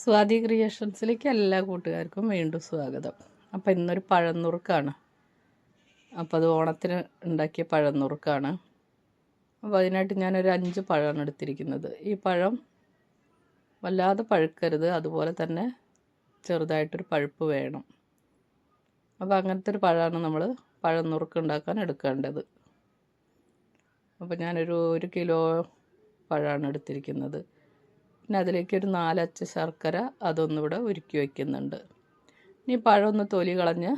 സ്വാതി ക്രിയേഷൻസിലേക്ക് എല്ലാ കൂട്ടുകാർക്കും വീണ്ടും സ്വാഗതം. അപ്പോൾ ഇന്നൊരു പഴന്നുറുക്കാണ് അപ്പോൾ അത് ഓണത്തിന് ഉണ്ടാക്കിയ പഴന്നുറുക്കാണ് അപ്പോൾ അതിനായിട്ട് ഞാനൊരു അഞ്ച് പഴമാണ് എടുത്തിരിക്കുന്നത്. ഈ പഴം വല്ലാതെ പഴുക്കരുത്. അതുപോലെ തന്നെ ചെറുതായിട്ടൊരു പഴുപ്പ് വേണം. അപ്പോൾ അങ്ങനത്തെ ഒരു പഴമാണ് നമ്മൾ പഴന്നുറുക്ക് ഉണ്ടാക്കാൻ എടുക്കേണ്ടത്. അപ്പോൾ ഞാനൊരു ഒരു കിലോ പഴമാണ് എടുത്തിരിക്കുന്നത്. പിന്നെ അതിലേക്ക് ഒരു നാലച്ച് ശർക്കര അതൊന്നിവിടെ ഉരുക്കി വയ്ക്കുന്നുണ്ട് ഇനി പഴമൊന്ന് തൊലി കളഞ്ഞ്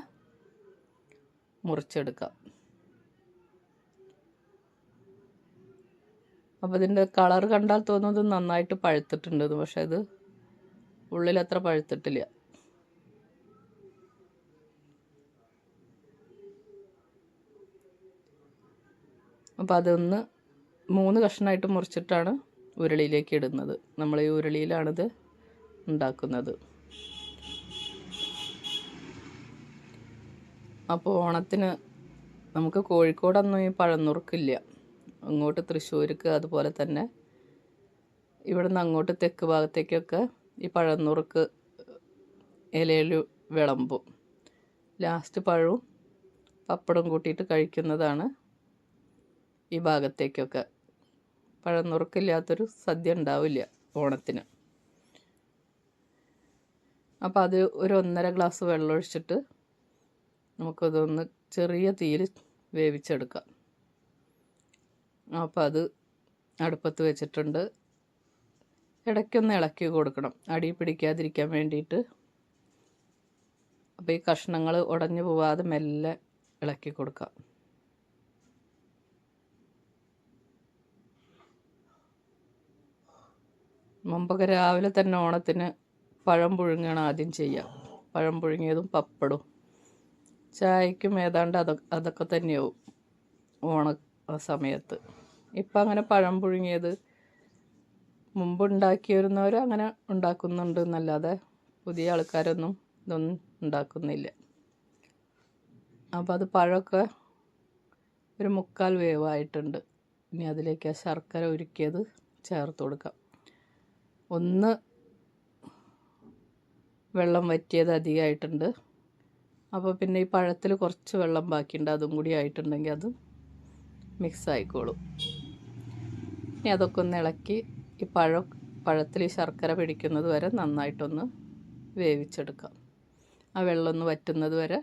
മുറിച്ചെടുക്കാം. അപ്പോൾ ഇതിന്റെ കളർ കണ്ടാൽ തോന്നുന്നത് നന്നായിട്ട് പഴുത്തിട്ടുണ്ട് പക്ഷേ ഇത് ഉള്ളിൽ അത്ര പഴുത്തിട്ടില്ല. അപ്പോൾ അതൊന്ന് മൂന്ന് കഷ്ണമായിട്ട് മുറിച്ചിട്ടാണ് ഉരുളിയിലേക്ക് ഇടുന്നത്. നമ്മൾ ഈ ഉരുളിയിലാണിത് ഉണ്ടാക്കുന്നത്. അപ്പോൾ ഓണത്തിന് നമുക്ക് കോഴിക്കോടൊന്നും ഈ പഴന്നുറുക്കില്ല അങ്ങോട്ട് തൃശ്ശൂർക്ക് അതുപോലെ തന്നെ ഇവിടുന്ന് അങ്ങോട്ട് തെക്ക് ഭാഗത്തേക്കൊക്കെ ഈ പഴന്നുറുക്ക് ഇലയിൽ വിളമ്പും. ലാസ്റ്റ് പഴവും പപ്പടം കൂട്ടിയിട്ട് കഴിക്കുന്നതാണ് ഈ ഭാഗത്തേക്കൊക്കെ. പഴനുറുക്കില്ലാത്തൊരു സദ്യ ഉണ്ടാവില്ല ഓണത്തിന്. അപ്പോൾ അത് ഒരു ഒന്നര ഗ്ലാസ് വെള്ളമൊഴിച്ചിട്ട് നമുക്കതൊന്ന് ചെറിയ തീയിൽ വേവിച്ചെടുക്കാം. അപ്പോൾ അത് അടുപ്പത്ത് വെച്ചിട്ടുണ്ട്. ഇടയ്ക്കൊന്ന് ഇളക്കി കൊടുക്കണം. അടി പിടിക്കാതിരിക്കാൻ വേണ്ടിയിട്ട്. അപ്പോൾ ഈ കഷ്ണങ്ങൾ ഉടഞ്ഞു പോവാതെ മെല്ലെ ഇളക്കി കൊടുക്കാം. മുമ്പൊക്കെ രാവിലെ തന്നെ ഓണത്തിന് പഴം പുഴുങ്ങാണ് ആദ്യം ചെയ്യുക പഴം പുഴുങ്ങിയതും പപ്പടും. ചായക്കും ഏതാണ്ട് അതൊ അതൊക്കെ തന്നെയാവും ഓണ സമയത്ത്. ഇപ്പം അങ്ങനെ പഴം പുഴുങ്ങിയത് മുമ്പ് അങ്ങനെ ഉണ്ടാക്കുന്നുണ്ട് എന്നല്ലാതെ പുതിയ ആൾക്കാരൊന്നും ഇതൊന്നും ഉണ്ടാക്കുന്നില്ല. അപ്പോൾ അത് പഴമൊക്കെ ഒരു മുക്കാൽ വേവായിട്ടുണ്ട്. ഇനി അതിലേക്ക് ആ ശർക്കര ഉരുക്കിയത് ചേർത്ത് കൊടുക്കാം. ഒന്ന് വെള്ളം വറ്റിയത് അധികമായിട്ടുണ്ട്. അപ്പോൾ പിന്നെ ഈ പഴത്തിൽ കുറച്ച് വെള്ളം ബാക്കിയുണ്ട്. അതും കൂടി ആയിട്ടുണ്ടെങ്കിൽ അത് മിക്സ് ആയിക്കോളും. ഇനി അതൊക്കെ ഒന്ന് ഇളക്കി ഈ പഴം പഴത്തിൽ ഈ ശർക്കര പിടിക്കുന്നത് വരെ നന്നായിട്ടൊന്ന് വേവിച്ചെടുക്കാം. ആ വെള്ളം ഒന്ന് വറ്റുന്നത് വരെ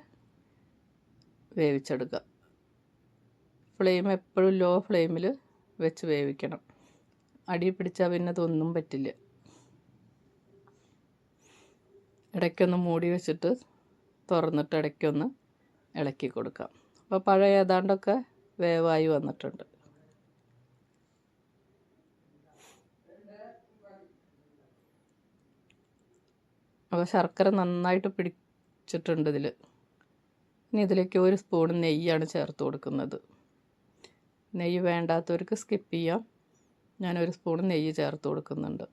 വേവിച്ചെടുക്കാം. ഫ്ലെയിം എപ്പോഴും ലോ ഫ്ലെയിമിൽ വെച്ച് വേവിക്കണം. അടി പിടിച്ചാൽ പിന്നെ അതൊന്നും പറ്റില്ല. ഇടയ്ക്കൊന്ന് മൂടി വെച്ചിട്ട് തുറന്നിട്ട് ഇടയ്ക്കൊന്ന് ഇളക്കി കൊടുക്കാം. അപ്പോൾ പഴം ഏതാണ്ടൊക്കെ വേവായി വന്നിട്ടുണ്ട്. അപ്പോൾ ശർക്കര നന്നായിട്ട് പിടിച്ചിട്ടുണ്ട് ഇതിൽ ഇനി ഇതിലേക്ക് ഒരു സ്പൂൺ നെയ്യാണ് ചേർത്ത് കൊടുക്കുന്നത്. നെയ്യ് വേണ്ടാത്തവർക്ക് സ്കിപ്പ് ചെയ്യാം. ഞാനൊരു സ്പൂൺ നെയ്യ് ചേർത്ത് കൊടുക്കുന്നുണ്ട്.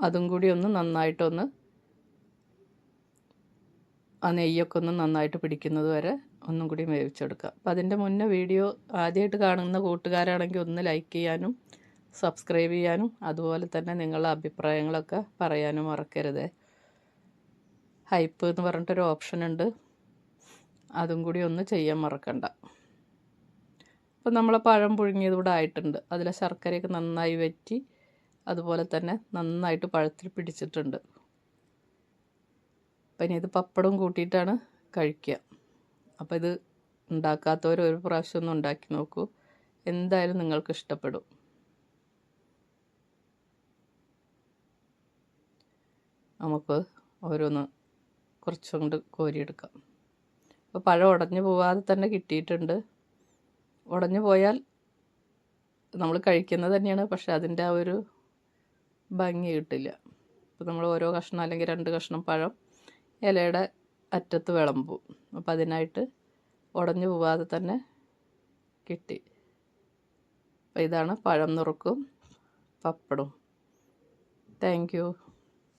അതും കൂടി ഒന്ന് നന്നായിട്ടൊന്ന് ആ നെയ്യൊക്കെ ഒന്ന് നന്നായിട്ട് പിടിക്കുന്നത് വരെ ഒന്നും കൂടി വേവിച്ചെടുക്കുക. അപ്പോൾ അതിന്റെ മുന്നേ വീഡിയോ ആദ്യമായിട്ട് കാണുന്ന കൂട്ടുകാരാണെങ്കിൽ ഒന്ന് ലൈക്ക് ചെയ്യാനും സബ്സ്ക്രൈബ് ചെയ്യാനും അതുപോലെ തന്നെ നിങ്ങളുടെ അഭിപ്രായങ്ങളൊക്കെ പറയാനും മറക്കരുത്. ഹൈപ്പ് എന്ന് പറഞ്ഞിട്ടൊരു ഓപ്ഷൻ ഉണ്ട്. അതും കൂടി ഒന്ന് ചെയ്യാൻ മറക്കണ്ട. അപ്പോൾ നമ്മളെ പഴം പുഴുങ്ങിയത് കൂടെ ആയിട്ടുണ്ട്. അതിലെ ശർക്കരയൊക്കെ നന്നായി വറ്റി അതുപോലെ തന്നെ നന്നായിട്ട് പഴത്തിൽ പിടിച്ചിട്ടുണ്ട്. അപ്പം ഇനി ഇത് പപ്പടം കൂട്ടിയിട്ടാണ് കഴിക്കുക. അപ്പോൾ ഇത് ഉണ്ടാക്കാത്തവർ ഒരു പ്രാവശ്യം ഒന്ന് ഉണ്ടാക്കി നോക്കൂ. എന്തായാലും നിങ്ങൾക്ക് ഇഷ്ടപ്പെടും. നമുക്ക് ഓരോന്ന് കുറച്ചും കൊണ്ട് കോരിയെടുക്കാം. അപ്പോൾ പഴം ഉടഞ്ഞു പോവാതെ തന്നെ കിട്ടിയിട്ടുണ്ട്. ഉടഞ്ഞു പോയാൽ നമ്മൾ കഴിക്കുന്നത് തന്നെയാണ്. പക്ഷെ അതിന്റെ ആ ഒരു ഭംഗി കിട്ടില്ല അപ്പോൾ നമ്മൾ ഓരോ കഷ്ണം അല്ലെങ്കിൽ രണ്ട് കഷ്ണം പഴം ഇലയുടെ അറ്റത്ത് വിളമ്പും. അപ്പോൾ അതിനായിട്ട് ഉടഞ്ഞു പോവാതെ തന്നെ കിട്ടി. അപ്പോൾ ഇതാണ് പഴം നുറുക്കും പപ്പടും താങ്ക് യു.